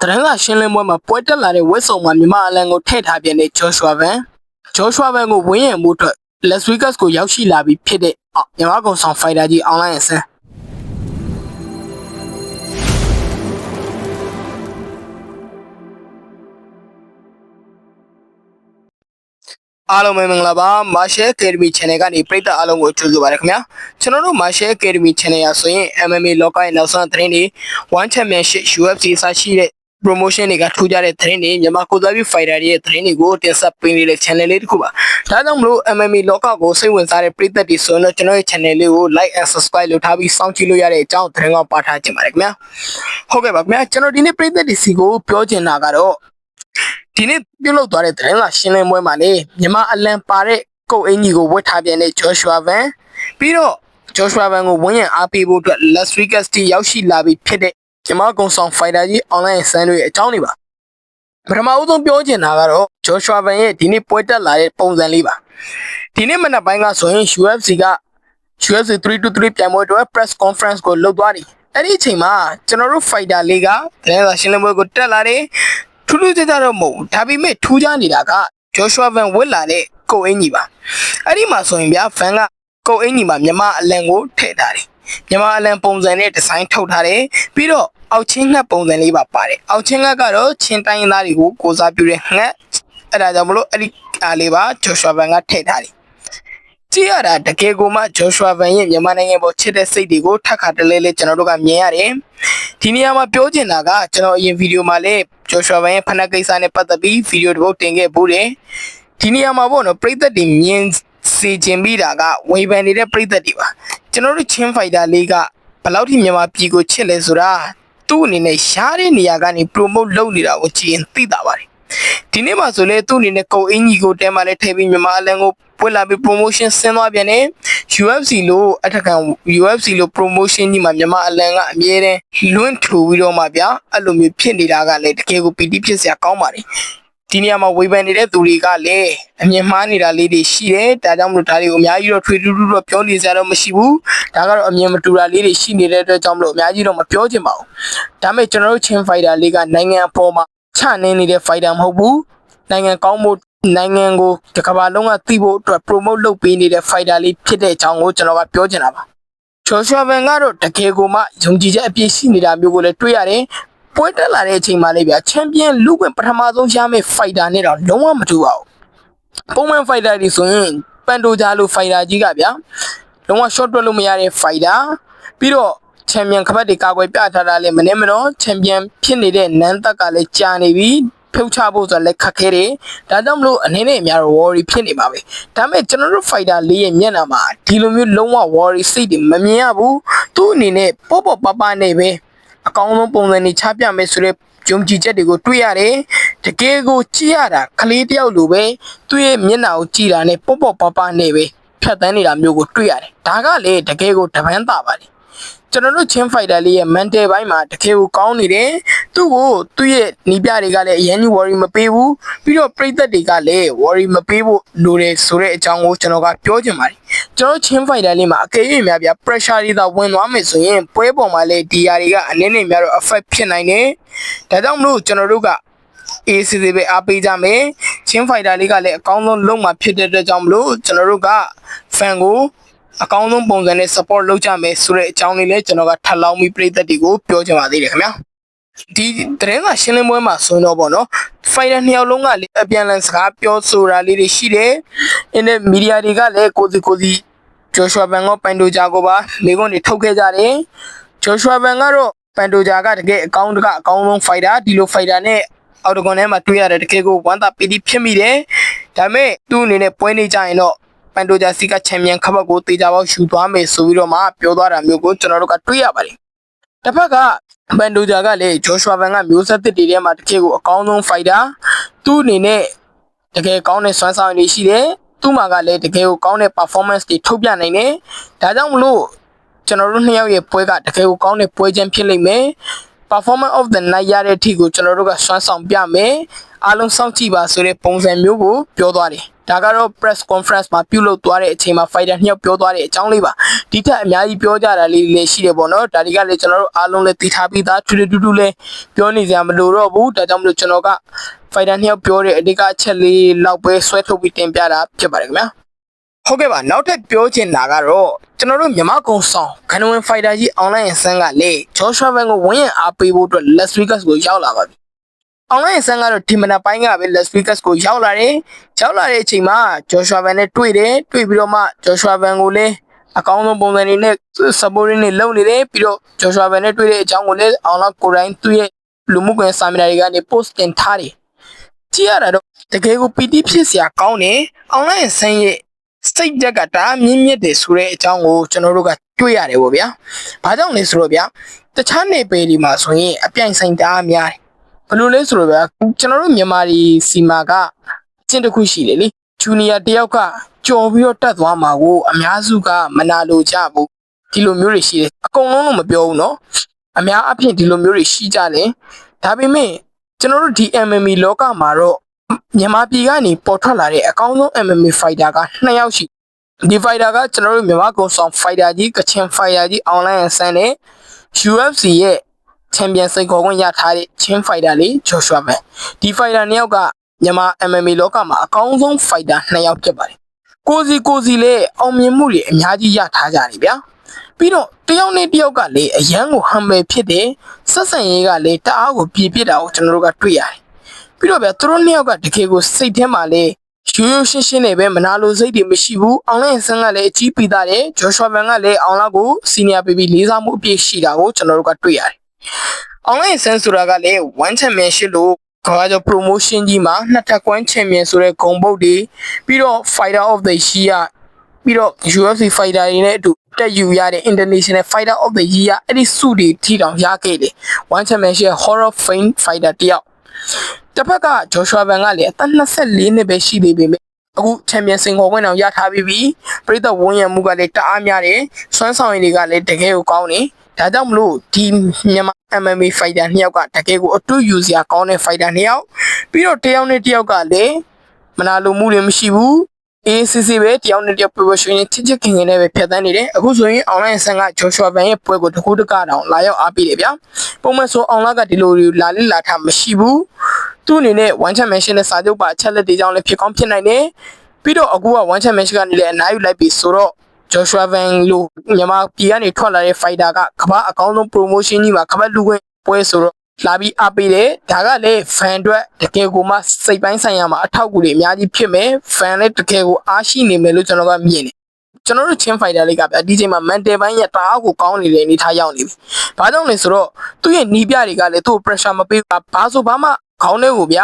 သတင်းစာရှင်းလင်းပွဲမှာပွဲတက်လာတဲ့ဝက်ဆောင်မှာမြန်မာအလံကိုထည့်ထားပြန်တဲ့ဂျော့ရှွာဗန်ဂျော့ရှွာဗန်ကိုဝင်းရံမှုအတွက် Las Vegas ကိုရောက်ရှိလာပြီးဖြစ်တဲ့အော်မြန်မာကောင်ဆောင်ဖိုင်တာကြီးအွန်လိုင်းအစမ်းအားလုံးပဲမင်္ဂလာပါ Marshall Academy Channel ကနေပရိသတ်အားလုံးကိုကြိုဆိုပါရခင်ဗျာကျွန်တော်တို့ Marshall Academy Channel ရဆိုရင် MMA လောကရဲ့နောက်ဆုံးသတင်းတွေ One Championship UFC အစရှိတဲ့ promotion တွေကထူးခြားတဲ့သတင်းတွေမြန်မာကိုယ်စားပြု fighter တွေရဲ့သတင်းတွေကိုတင်ဆက်ပေးနေတဲ့ channel လေးတစ်ခုပါဒါကြောင့်မလို့ MMA လောကကိုစိတ်ဝင်စားတဲ့ပရိသတ်တွေဆိုရင်တော့ကျွန်တော်ရဲ့ channel လေးကို like and subscribe လုပ်ထားပြီးစောင့်ကြည့်လို့ရတဲ့အကြောင်းသတင်းကောင်းပါထားခြင်းပါတယ်ခင်ဗျာဟုတ်ကဲ့ပါခင်ဗျာကျွန်တော်ဒီနေ့ပရိသတ်တွေစီကိုပြောချင်တာကတော့ဒီနေ့ပြုတ်လောက်သွားတဲ့သတင်းလာရှင်းလင်းပွဲမှာလေမြန်မာအလံပါတဲ့ကုတ်အင်ကြီးကိုဝတ်ထားပြန်တဲ့ Joshua Van ပြီးတော့ Joshua Van ကိုဝန်းရံအားပေးဖို့အတွက် Las Vegas တီရောက်ရှိလာပြီးဖြစ်တဲ့ မြန်မာကုံဆောင် fighter ကြီး online ဆန်းတွေအကြောင်းတွေပါပထမအဦးဆုံးပြောချင်တာကတော့ Joshua Van ရဲ့ဒီနေ့ပွဲတက်လာတဲ့ပုံစံလေးပါဒီနေ့မနက်ပိုင်းကဆိုရင် UFC က UFC 323ပြိုင်ပွဲအတွက် press conference ကိုလုပ်သွားတယ်အဲ့ဒီအချိန်မှာကျွန်တော်တို့ fighter လေးကသတင်းစာရှင်းလင်းပွဲကိုတက်လာတယ်ထူးထူးခြားခြားတော့မဟုတ်ဘူးဒါပေမဲ့ထူးခြားနေတာက Joshua Van ဝစ်လာတဲ့ကိုအင်ကြီးပါအဲ့ဒီမှာဆိုရင်ဗျာ Van ကကိုအင်ကြီးမှာမြန်မာအလံကိုထည့်ထားတယ်မြန်မာအလံပုံစံနဲ့ဒီဇိုင်းထုတ်ထားတယ်ပြီးတော့ အောက်ချင်းငှက်ပုံစံလေးပါပါတယ်အောက်ချင်းငှက်ကတော့ချင်းတိုင်းရင်းသားတွေကိုကိုစားပြုတဲ့ငှက်အဲ့ဒါကြောင့်မလို့အဲ့ဒီအားလေးပါ Joshua Van ကထည့်ထားတယ်ကြည့်ရတာတကယ်ကိုမှဂျော်ရှွာဗန်ရဲ့မြန်မာနိုင်ငံပေါ်ချစ်တဲ့စိတ်တွေကိုထပ်ခါတလဲလဲကျွန်တော်တို့ကမြင်ရတယ်။ဒီနေရာမှာပြောချင်တာကကျွန်တော်အရင်ဗီဒီယိုမှာလည်းဂျော်ရှွာဗန်ရဲ့ဖနက်ကိစ္စနဲ့ပတ်သက်ပြီးဗီဒီယိုတစ်ပုဒ်တင်ခဲ့ဘူးတယ်။ဒီနေရာမှာပေါ့နော်ပြည်သက်တွေမြင်စေခြင်းပြီးတာကဝေဖန်နေတဲ့ပြည်သက်တွေပါ။ကျွန်တော်တို့ချင်းဖိုက်တာလေးကဘယ်လောက်ထိမြန်မာပြည်ကိုချစ်လဲဆိုတာ သူ့အနေနဲ့ရှားတဲ့နေရာကနေ promote လုပ်နေတာကိုကြည့်ရင်သိတာပါတယ်။ဒီနေ့မှဆိုလဲသူ့အနေနဲ့ကုတ်အင်ကြီးကိုတဲမှလဲထည့်ပြီးမြန်မာအလံကိုပွက်လာပြီး promotion ဆင်းသွားပြန်တယ် UFC လို့အထက်ခံ UFC လို့ promotion ကြီးမှာမြန်မာအလံကအမြဲတမ်းလွင့်ထူပြီးတော့မှဗျာအဲ့လိုမျိုးဖြစ်နေတာကလည်းတကယ်ကိုပီတိဖြစ်စရာကောင်းပါတယ် ဒီနေရာမှာဝေဖန်နေတဲ့သူတွေကလည်းအမြင်မှားနေတာလေးတွေရှိတယ်ဒါကြောင့်မလို့ဒါတွေကိုအများကြီးတော့ထွေထူးထူးတော့ပြောနေစရာတော့မရှိဘူးဒါကတော့အမြင်မတူတာလေးတွေရှိနေတဲ့အတွက်ကြောင့်မလို့အများကြီးတော့မပြောချင်ပါဘူးဒါပေမဲ့ကျွန်တော်တို့ချင်းဖိုက်တာလေးကနိုင်ငံအပေါ်မှာချနေနေတဲ့ fighter မဟုတ်ဘူးနိုင်ငံကောင်းဖို့နိုင်ငံကိုတစ်ကမ္ဘာလုံးကသိဖို့အတွက် promote လုပ်ပေးနေတဲ့ fighter လေးဖြစ်တဲ့အကြောင်းကိုကျွန်တော်ကပြောချင်တာပါဂျော်ရှွာဗန်ကတော့တကယ်ကိုမှယုံကြည်ချက်အပြည့်ရှိနေတာမျိုးကိုလည်းတွေ့ရတယ် ပွဲတက်လာတဲ့အချိန်မှာလေးဗျာချန်ပီယံလူ့ဝင်ပထမဆုံးရမယ့် fighter နဲ့တော့လုံးဝမတူပါဘူးပုံမှန် fighter တွေဆိုရင်ပန်တိုဂျာလို fighter ကြီးကဗျာလုံးဝ short တွက်လို့မရတဲ့ fighter ပြီးတော့ချန်ပီယံခပတ်တွေကာကွယ်ပြထားတာလည်းမနေမတော့ချန်ပီယံဖြစ်နေတဲ့နန်းသက်ကလည်းကြာနေပြီဖြုတ်ချဖို့ဆိုတော့လည်းခက်ခဲတယ်ဒါကြောင့်မလို့အနေနဲ့အများတော့ worry ဖြစ်နေပါပဲဒါပေမဲ့ကျွန်တော်တို့ fighter လေးရဲ့မျက်နှာမှာဒီလိုမျိုးလုံးဝ worry စိတ်တွေမမြင်ရဘူးသူ့အနေနဲ့ပေါ့ပေါ့ပပနဲ့ပဲ အကောင်းဆုံးပုံစံတွေချပြမယ်ဆိုတဲ့ယုံကြည်ချက်တွေကိုတွေ့ရတယ်တကယ်ကိုကြည့်ရတာကလေးတယောက်လိုပဲသူ့ရဲ့မျက်နှာကိုကြည့်တာနဲ့ပေါ့ပေါ့ပပနဲ့ပဲဖြတ်တန်းနေတာမျိုးကိုတွေ့ရတယ်ဒါကလေတကယ်ကိုတပန်းတာပါလေကျွန်တော်တို့ချင်းဖိုက်တာလေးရဲ့ mental ဘိုင်းမှာတကယ်ကိုကောင်းနေတယ် သူ့ကိုသူ့ရဲ့နီးပြတွေကလည်းအရင်ကြီး worry မပေးဘူးပြီးတော့ပြိသက်တွေကလည်း worry မပေးဖို့လိုတယ်ဆိုတဲ့အကြောင်းကိုကျွန်တော်ကပြောချင်ပါတယ်ကျွန်တော်ချင်းဖိုက်တာလေးမှာအကယ်၍များဗျာ pressure တွေသာဝင်သွားမယ်ဆိုရင်ပွဲပေါ်မှာလည်းဒီຢာတွေကအနေနဲ့များတော့ affect ဖြစ်နိုင်တယ်ဒါကြောင့်မလို့ကျွန်တော်တို့က ACC ပဲအားပေးကြမယ်ချင်းဖိုက်တာလေးကလည်းအကောင်းဆုံးလုံးမှာဖြစ်တဲ့အတွက်ကြောင့်မလို့ကျွန်တော်တို့က fan ကိုအကောင်းဆုံးပုံစံနဲ့ support လုပ်ကြမယ်ဆိုတဲ့အကြောင်းလေးလည်းကျွန်တော်ကထပ်လောင်းပြီးပြည်သက်တွေကိုပြောချင်ပါသေးတယ်ခင်ဗျာ ဒီသတင်းကရှင်းလင်းပွဲမှာဆိုရင်တော့ပေါ့နော် fighter နှစ်ယောက်လုံးကလည်းအပြန်အလှန်စကားပြောဆိုတာလေးတွေရှိတယ်။အင်းနဲ့မီဒီယာတွေကလည်းကိုစီကိုစီဂျော်ရှွာဘန်ကပန်တိုဂျာကိုပါမိကုန်းတွေထုတ်ခဲ့ကြတယ်။ဂျော်ရှွာဘန်ကတော့ပန်တိုဂျာကတကယ်အကောင်းတကအကောင်းဆုံး fighter ဒီလို fighter နဲ့အော်တကွန်ထဲမှာတွေ့ရတယ်တကယ်ကိုဝမ်းသာပီတိဖြစ်မိတယ်။ဒါပေမဲ့သူ့အနေနဲ့ပွဲနေကြရင်တော့ပန်တိုဂျာစီကချန်ပီယံခဘတ်ကိုတေချာပေါက်ယူသွားမယ်ဆိုပြီးတော့မှပြောသွားတာမျိုးကိုကျွန်တော်တို့ကတွေ့ရပါတယ်။ တစ်ဖက်ကဘန်ဒိုဂျာကလည်းဂျော်ရှွာဗန်ကမျိုးဆက်သစ်တွေထဲမှာတစ်ခေတ်ကိုအကောင်းဆုံးဖိုက်တာသူ့အနေနဲ့တကယ်ကောင်းတဲ့စွမ်းဆောင်ရည်ရှိတယ်သူ့မှာကလည်းတကယ်ကိုကောင်းတဲ့ performance တွေထုတ်ပြနိုင်တယ်ဒါကြောင့်မလို့ကျွန်တော်တို့နှစ်ယောက်ရဲ့ပွဲကတကယ်ကိုကောင်းတဲ့ပွဲချင်းဖြစ်လိမ့်မယ် performance of the night ရတဲ့အထိကိုကျွန်တော်တို့ကစွမ်းဆောင်ပြမယ်အားလုံးစောင့်ကြည့်ပါဆိုတဲ့ပုံစံမျိုးကိုပြောသွားတယ် ဒါကတော့ press conference မှာပြုလုပ်သွားတဲ့အချိန်မှာ fighter နှစ်ယောက်ပြောသွားတဲ့အကြောင်းလေးပါဒီထက်အများကြီးပြောကြတာလေးလည်းရှိတယ်ပေါ့နော်ဒါတွေကလည်းကျွန်တော်တို့အားလုံးလည်းသိထားပြီးသားထူးထူးထူးထူးလည်းပြောနေကြမလို့တော့ဘူးဒါကြောင့်မလို့ကျွန်တော်က fighter နှစ်ယောက်ပြောတဲ့အဓိကအချက်လေးလောက်ပဲဆွဲထုတ်ပြီးတင်ပြတာဖြစ်ပါတယ်ခင်ဗျာဟုတ်ကဲ့ပါနောက်ထပ်ပြောချင်တာကတော့ကျွန်တော်တို့မြန်မာကုံဆောင်ဂန်ဝင်ဖိုက်တာကြီး online ဆန်းကလေ Joshua Van ကိုဝင်းရအားပေးဖို့အတွက် Las Vegas ကိုရောက်လာပါပြီ online ဆန်းကတော့ဒီမနက်ပိုင်းကပဲ Las Vegas ကိုရောက်လာတယ်ရောက်လာတဲ့အချိန်မှာ Joshua Van နဲ့တွေ့တယ်တွေ့ပြီးတော့မှ Joshua Van ကိုလည်းအကောင်းဆုံးပုံစံတွေနဲ့ supporting နဲ့လုပ်နေတယ်ပြီးတော့ Joshua Van နဲ့တွေ့တဲ့အကြောင်းကိုလည်းအောင်လောက်ကိုယ်တိုင်သူ့ရဲ့လူမှုကွန်ရက်စာမျက်နှာတွေကနေ post တင်ထားတယ်ကြည့်ရတာတော့တကယ်ကိုပီတိဖြစ်စရာကောင်းတယ်။ online ဆန်းရဲ့စိတ်ဓာတ်ကဒါမြင့်မြတ်တယ်ဆိုတဲ့အကြောင်းကိုကျွန်တော်တို့ကတွေ့ရတယ်ပေါ့ဗျာ။ဘာကြောင့်လဲဆိုတော့ဗျာတခြားနေပေဒီမှာဆိုရင်အပြိုင်ဆိုင်တအားများတယ်။ ဘယ်လိုလဲဆိုတော့ဗျာကျွန်တော်တို့မြန်မာပြည်စီမာကအချင်းတစ်ခုရှိတယ်လေ။ဂျူနီယာတယောက်ကကြော်ပြီးတော့တက်သွားမှာကိုအများစုကမနာလိုကြဘူး။ဒီလိုမျိုးတွေရှိတယ်။အကုန်လုံးတော့မပြောဘူးနော်။အများအပြည့်ဒီလိုမျိုးတွေရှိကြတယ်။ဒါပေမဲ့ကျွန်တော်တို့ဒီ MMA လောကမှာတော့မြန်မာပြည်ကနေပေါ်ထွက်လာတဲ့အကောင်းဆုံး MMA fighter က2ယောက်ရှိဒီ fighter ကကျွန်တော်တို့မြန်မာကုံဆောင် fighter ကြီးကချင် fighter ကြီး online ဆန်းနဲ့ UFC ရဲ့ champion စိတ်ခေါ်ခွင့်ရထားတဲ့ချင်း fighter လေး Joshua Man ဒီ fighter နှစ်ယောက်ကမြန်မာ MMA လောကမှာအကောင်းဆုံး fighter 2ယောက်ဖြစ်ပါတယ်ကိုစီကိုစီလည်းအောင်မြင်မှုတွေအများကြီးရထားကြတယ်ဗျာပြီးတော့တယောက်နဲ့တယောက်ကလည်းအရန်ကို humble ဖြစ်တယ်ဆက်ဆံရေးကလည်းတအားကိုပြည့်ပြည့်တာကိုကျွန်တော်တို့ကတွေ့ရတယ်ပြီးတော့ဗျာသူတို့နှစ်ယောက်ကတကယ်ကိုစိတ်ထဲမှာလေရိုးရိုးရှင်းရှင်းနဲ့ပဲမနာလိုစိတ်တွေမရှိဘူးအောင်လိုင်းဆန်းကလည်းအကြီးပြီးသားတယ်ဂျော်ရှွာဘန်ကလည်းအောင်လောက်ကိုစီနီယာဘေဘီလေးစားမှုအပြည့်ရှိတာကိုကျွန်တော်တို့ကတွေ့ရတယ် အောင်လိုင်းဆန်းဆိုတာကလည်း one championship လို့ကမ္ဘာကျော် promotion ကြီးမှာနှစ်ထပ်ကွမ်း champion ဆိုတဲ့ဂုံပုတ်တွေပြီးတော့ fighter of the year ပြီးတော့ UFC fighter တွေနဲ့အတူတက်ယူရတဲ့ international fighter of the year အဲ့ဒီစုတွေထိတောင်ရခဲ့တယ် one championship horror fame fighter တယောက်တစ်ဖက်ကဂျော်ရှွာဘန်ကလည်းအသက်24နှစ်ပဲရှိသေးပေမဲ့အခုချန်ပီယံစင်ခေါ်ခွင့်အောင်ရထားပြီးပြီပရိသတ်ဝန်းရံမှုကလည်းတအားများတယ်စွမ်းဆောင်ရည်တွေကလည်းတကယ်ကိုကောင်းတယ် ဒါကြောင့်မလို့ဒီမြန်မာ MMA fighter နှစ်ယောက်ကတကယ်ကိုအတူယူစရာကောင်းတဲ့ fighter နှစ်ယောက်ပြီးတော့တယောက်နဲ့တယောက်ကလည်းမနာလိုမှုတွေမရှိဘူးအေးစစ်စစ်ပဲတယောက်နဲ့တယောက်ပျော်ပျော်ရွှင်ရွှင်ချစ်ချစ်ခင်ခင်နဲ့ပဲဖြတ်သန်းနေတယ်အခုဆိုရင် online ဆန်ကဂျော်ရှွာဘန်ရဲ့ပွဲကိုတကူးတကတောင်လာရောက်အားပေးတယ်ဗျာပုံမှန်ဆို online ကဒီလိုလာလိလာထားမရှိဘူးသူ့အနေနဲ့ one championship နဲ့စာချုပ်ပါအချက်လက်တွေကြောင့်လည်းဖြစ်ကောင်းဖြစ်နိုင်တယ်ပြီးတော့အခုက one championship ကနေလည်းအနားယူလိုက်ပြီဆိုတော့ Joshua Van လို့မြန်မာပြည်ကနေထွက်လာတဲ့ fighter ကကမ္ဘာအကောင်းဆုံး promotion ကြီးမှာကမ္ဘာလူခွင့်ပွဲဆိုတော့လာပြီးအပေးတယ်ဒါကလည်း fan အတွက်တကယ်ကိုမှစိတ်ပိုင်းဆိုင်ရာမှာအထောက်အကူတွေအများကြီးဖြစ်မယ် fan လည်းတကယ်ကိုအားရှိနေမယ်လို့ကျွန်တော်ကမြင်တယ်ကျွန်တော်တို့ချင်းဖိုင်တာလေးကဗျဒီချိန်မှာ mental ဘိုင်းရတအားကိုကောင်းနေတဲ့အနေထားရောက်နေပြီ။ဘာကြောင့်လဲဆိုတော့သူ့ရဲ့နီးပြတွေကလည်းသူ့ကို pressure မပေးဘူး။ဘာဆိုဘာမှခေါင်းထဲကိုဗျ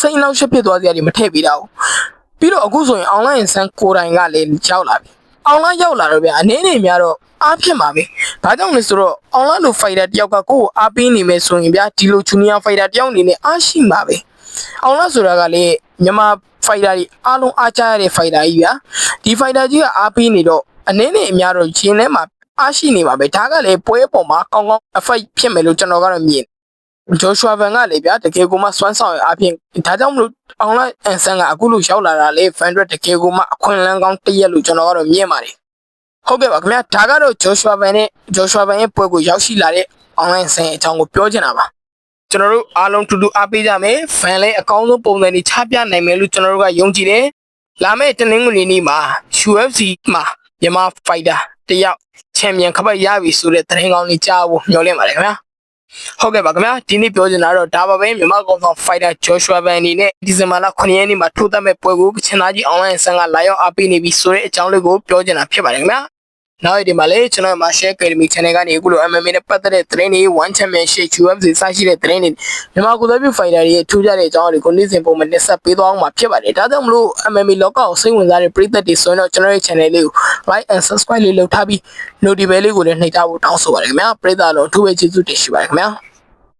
စိတ်လောက်ရှက်ဖြစ်သွားစရာတွေမထည့်ပေးတာဘူး။ပြီးတော့အခုဆိုရင် online ဆန်းကိုယ်တိုင်ကလည်းရောက်လာပြီ။ online ရောက်လာတော့ဗျအနေနဲ့များတော့အားဖြစ်မှာပဲ။ဘာကြောင့်လဲဆိုတော့ online လို fighter တယောက်ကကိုယ့်ကိုအားပေးနေမယ်ဆိုရင်ဗျာဒီလို junior fighter တယောက်အနေနဲ့အားရှိမှာပဲ။ online ဆိုတာကလည်းမြန်မာ fighter တွေအားလုံးအားချရတဲ့ fighter ကြီးဗျာ။ဒီ fighter ကြီးကအားပေးနေတော့အနေနဲ့အများတော့ဂျင်းထဲမှာအားရှိနေပါပဲဒါကလည်းပွဲပေါ်မှာကောင်းကောင်း effect ဖြစ်မယ်လို့ကျွန်တော်ကတော့မြင် ဂျိုရှွာဗန်ကလေဗျာတကယ်ကိုမှစွမ်းဆောင်ရအပြင်ဒါကြောင့်မလို့အောင်လိုက်အန်ဆန်ကအခုလို့ရောက်လာတာလေဖန်ဒရက်တကယ်ကိုမှအခွင့်အလမ်းကောင်းတရက်လို့ကျွန်တော်ကတော့မြင်ပါတယ်ဟုတ်ကဲ့ပါခင်ဗျာဒါကတော့ဂျိုရှွာဗန်နဲ့ဂျိုရှွာဗန်ရဲ့ပွဲကိုရောက်ရှိလာတဲ့ online ဆန်အကြောင်းကိုပြောချင်တာပါကျွန်တော်တို့အားလုံးတူတူအားပေးကြမယ်ဖန်လည်းအကောင်းဆုံးပုံစံတွေချပြနိုင်မယ်လို့ကျွန်တော်တို့ကယုံကြည်တယ်လာမယ့်တနင်္ဂနွေနေ့မှာ UFC မှာမြန်မာဖိုက်တာတယောက်ချန်ပီယံခပတ်ရပြီဆိုတဲ့သတင်းကောင်းလေးကြားဖို့မျှော်လင့်ပါတယ်ခင်ဗျာ ဟုတ်ကဲ့ပါခင်ဗျာဒီနေ့ပြောချင်တာတော့ဒါပါပဲမြန်မာကောင်ဆောင်ဖိုက်တာဂျော်ရှွာဘန်အနေနဲ့ဒီဇင်ဘာလ9ရက်နေ့မှာထိုးသက်မဲ့ပွဲကိုကချင်သားကြီး online ဆန်ကလာရောက်အားပေးနေပြီဆိုတဲ့အကြောင်းလေးကိုပြောချင်တာဖြစ်ပါတယ်ခင်ဗျာ နောက်ဒီမှာလေကျွန်တော် Martial Academy Channel ကနေအခုလို MMA နဲ့ပတ်သက်တဲ့သတင်းတွေ One Championship UFC စရှိတဲ့သတင်းတွေမြန်မာကိုယ်စားပြု fighter တွေထူးခြားတဲ့အကြောင်းတွေကိုနေ့စဉ်ပုံမှန်တင်ဆက်ပေးသွားအောင်မှာဖြစ်ပါတယ်ဒါကြောင့်မလို့ MMA လောကကိုစိတ်ဝင်စားတဲ့ပရိသတ်တွေဆိုရင်တော့ကျွန်တော်ရဲ့ channel လေးကို like and subscribe လေးလုပ်ထားပြီး notification လေးကိုလည်းနှိပ်ထားဖို့တောင်းဆိုပါတယ်ခင်ဗျာပရိသတ်တော်အထူးပဲကျေးဇူးတင်ရှိပါတယ်ခင်ဗျာ